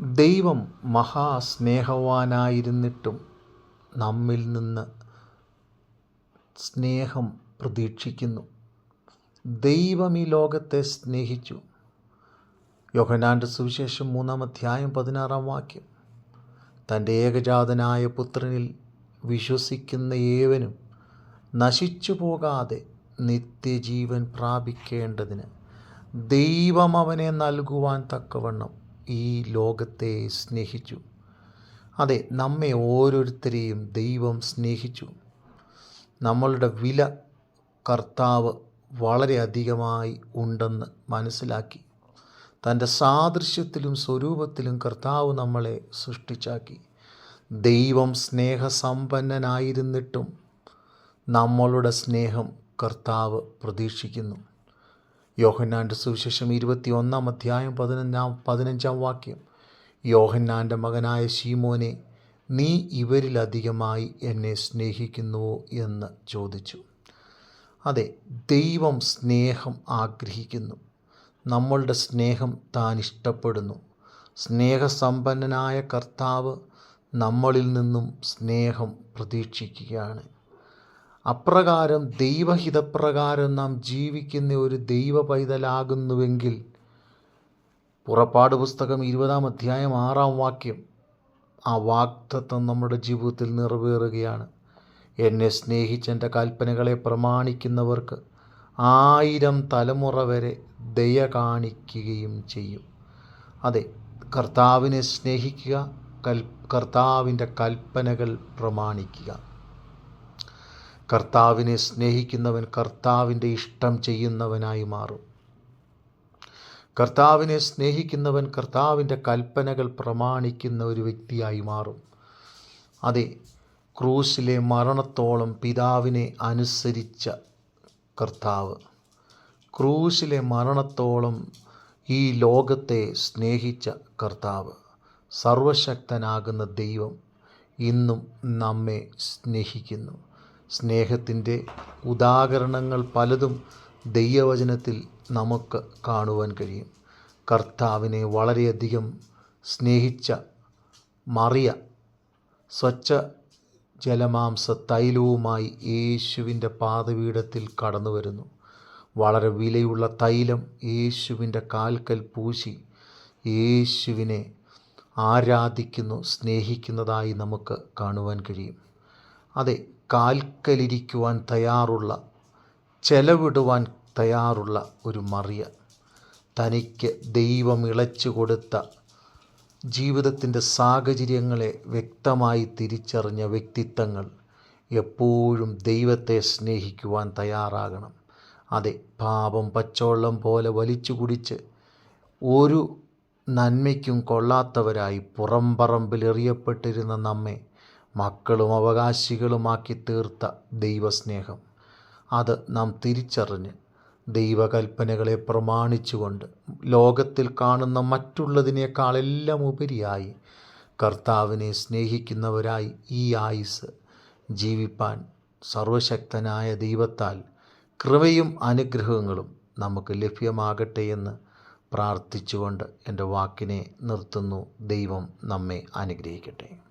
ദൈവം മഹാസ്നേഹവാനായിരുന്നിട്ടും നമ്മിൽ നിന്ന് സ്നേഹം പ്രതീക്ഷിക്കുന്നു. ദൈവം ഈ ലോകത്തെ സ്നേഹിച്ചു. യോഹനാന്റെ സുവിശേഷം മൂന്നാം അധ്യായം പതിനാറാം വാക്യം. തന്റെ ഏകജാതനായ പുത്രനിൽ വിശ്വസിക്കുന്ന ഏവനും നശിച്ചു പോകാതെ നിത്യജീവൻ പ്രാപിക്കേണ്ടതിന് ദൈവം അവനെ നൽകുവാൻ തക്കവണ്ണം ഈ ലോകത്തെ സ്നേഹിച്ചു. അതെ നമ്മെ ഓരോരുത്തരെയും ദൈവം സ്നേഹിച്ചു. നമ്മളുടെ വില കർത്താവ് വളരെയധികമായി ഉണ്ടെന്ന് മനസ്സിലാക്കി. തന്റെ സാദൃശ്യത്തിലും സ്വരൂപത്തിലും കർത്താവ് നമ്മളെ സൃഷ്ടിച്ചാക്കി. ദൈവം സ്നേഹസമ്പന്നനായിരുന്നിട്ടും നമ്മളുടെ സ്നേഹം കർത്താവ് പ്രതീക്ഷിക്കുന്നു. യോഹന്നാന്റെ സുവിശേഷം ഇരുപത്തി ഒന്നാം അധ്യായം പതിനഞ്ചാം പതിനഞ്ചാം വാക്യം. യോഹന്നാന്റെ മകനായ ശീമോനെ നീ ഇവരിലധികമായി എന്നെ സ്നേഹിക്കുന്നുവോ? എന്ന് ചോദിച്ചു. അതെ ദൈവം സ്നേഹം ആഗ്രഹിക്കുന്നു. നമ്മളുടെ സ്നേഹം താൻ ഇഷ്ടപ്പെടുന്നു. സ്നേഹസമ്പന്നനായ കർത്താവ് നമ്മളിൽ നിന്നും സ്നേഹം പ്രതീക്ഷിക്കുകയാണ്. അപ്രകാരം ദൈവഹിതപ്രകാരം നാം ജീവിക്കുന്ന ഒരു ദൈവ പൈതലാകുന്നുവെങ്കിൽ പുറപ്പാട് പുസ്തകം ഇരുപതാം അധ്യായം ആറാം വാക്യം ആ വാക്തത്വം നമ്മുടെ ജീവിതത്തിൽ നിറവേറുകയാണ്. എന്നെ സ്നേഹിച്ച് എന്റെ കൽപ്പനകളെ പ്രമാണിക്കുന്നവർക്ക് ആയിരം തലമുറ വരെ ദയ കാണിക്കുകയും ചെയ്യും. അതെ കർത്താവിനെ സ്നേഹിക്കുക കൽ കർത്താവിന്റെ കൽപ്പനകൾ പ്രമാണിക്കുക. കർത്താവിനെ സ്നേഹിക്കുന്നവൻ കർത്താവിന്റെ ഇഷ്ടം ചെയ്യുന്നവനായി മാറും. കർത്താവിനെ സ്നേഹിക്കുന്നവൻ കർത്താവിന്റെ കൽപ്പനകൾ പ്രമാണിക്കുന്ന ഒരു വ്യക്തിയായി മാറും. അതെ ക്രൂസിലെ മരണത്തോളം പിതാവിനെ അനുസരിച്ച കർത്താവ്. ക്രൂസിലെ മരണത്തോളം ഈ ലോകത്തെ സ്നേഹിച്ച കർത്താവ്. സർവശക്തനാകുന്ന ദൈവം ഇന്നും നമ്മെ സ്നേഹിക്കുന്നു. സ്നേഹത്തിന്റെ ഉദാഹരണങ്ങൾ പലതും ദൈവവചനത്തിൽ നമുക്ക് കാണുവാൻ കഴിയും. കർത്താവിനെ വളരെയധികം സ്നേഹിച്ച മറിയ സ്വച്ഛ ജലമാംസ തൈലവുമായി യേശുവിന്റെ പാതപീഠത്തിൽ കടന്നു വരുന്നു. വളരെ വിലയുള്ള തൈലം യേശുവിന്റെ കാൽക്കൽ പൂശി യേശുവിനെ ആരാധിക്കുന്നു സ്നേഹിക്കുന്നതായി നമുക്ക് കാണുവാൻ കഴിയും. അതെ കാൽക്കലിരിക്കുവാൻ തയ്യാറുള്ള ചെലവിടുവാൻ തയ്യാറുള്ള ഒരു മറിയ. തനിക്ക് ദൈവം ഇളച്ചു കൊടുത്ത ജീവിതത്തിന്റെ സാഹചര്യങ്ങളെ വ്യക്തമായി തിരിച്ചറിഞ്ഞ വ്യക്തിത്വങ്ങൾ എപ്പോഴും ദൈവത്തെ സ്നേഹിക്കുവാൻ തയ്യാറാകണം. അതെ പാപം പച്ചവെള്ളം പോലെ വലിച്ചു കുടിച്ച് ഒരു നന്മയ്ക്കും കൊള്ളാത്തവരായി പുറംപറമ്പിലെറിയപ്പെട്ടിരുന്ന നമ്മെ മക്കളും അവകാശികളുമാക്കി തീർത്ത ദൈവസ്നേഹം. അത് നാം തിരിച്ചറിഞ്ഞ് ദൈവകൽപ്പനകളെ പ്രമാണിച്ചുകൊണ്ട് ലോകത്തിൽ കാണുന്ന മറ്റുള്ളതിനേക്കാളെല്ലാം ഉപരിയായി കർത്താവിനെ സ്നേഹിക്കുന്നവരായി ഈ ആയുസ് ജീവിപ്പാൻ സർവശക്തനായ ദൈവത്താൽ കൃപയും അനുഗ്രഹങ്ങളും നമുക്ക് ലഭ്യമാകട്ടെ എന്ന് പ്രാർത്ഥിച്ചുകൊണ്ട് എന്റെ വാക്കിനെ നിർത്തുന്നു. ദൈവം നമ്മെ അനുഗ്രഹിക്കട്ടെ.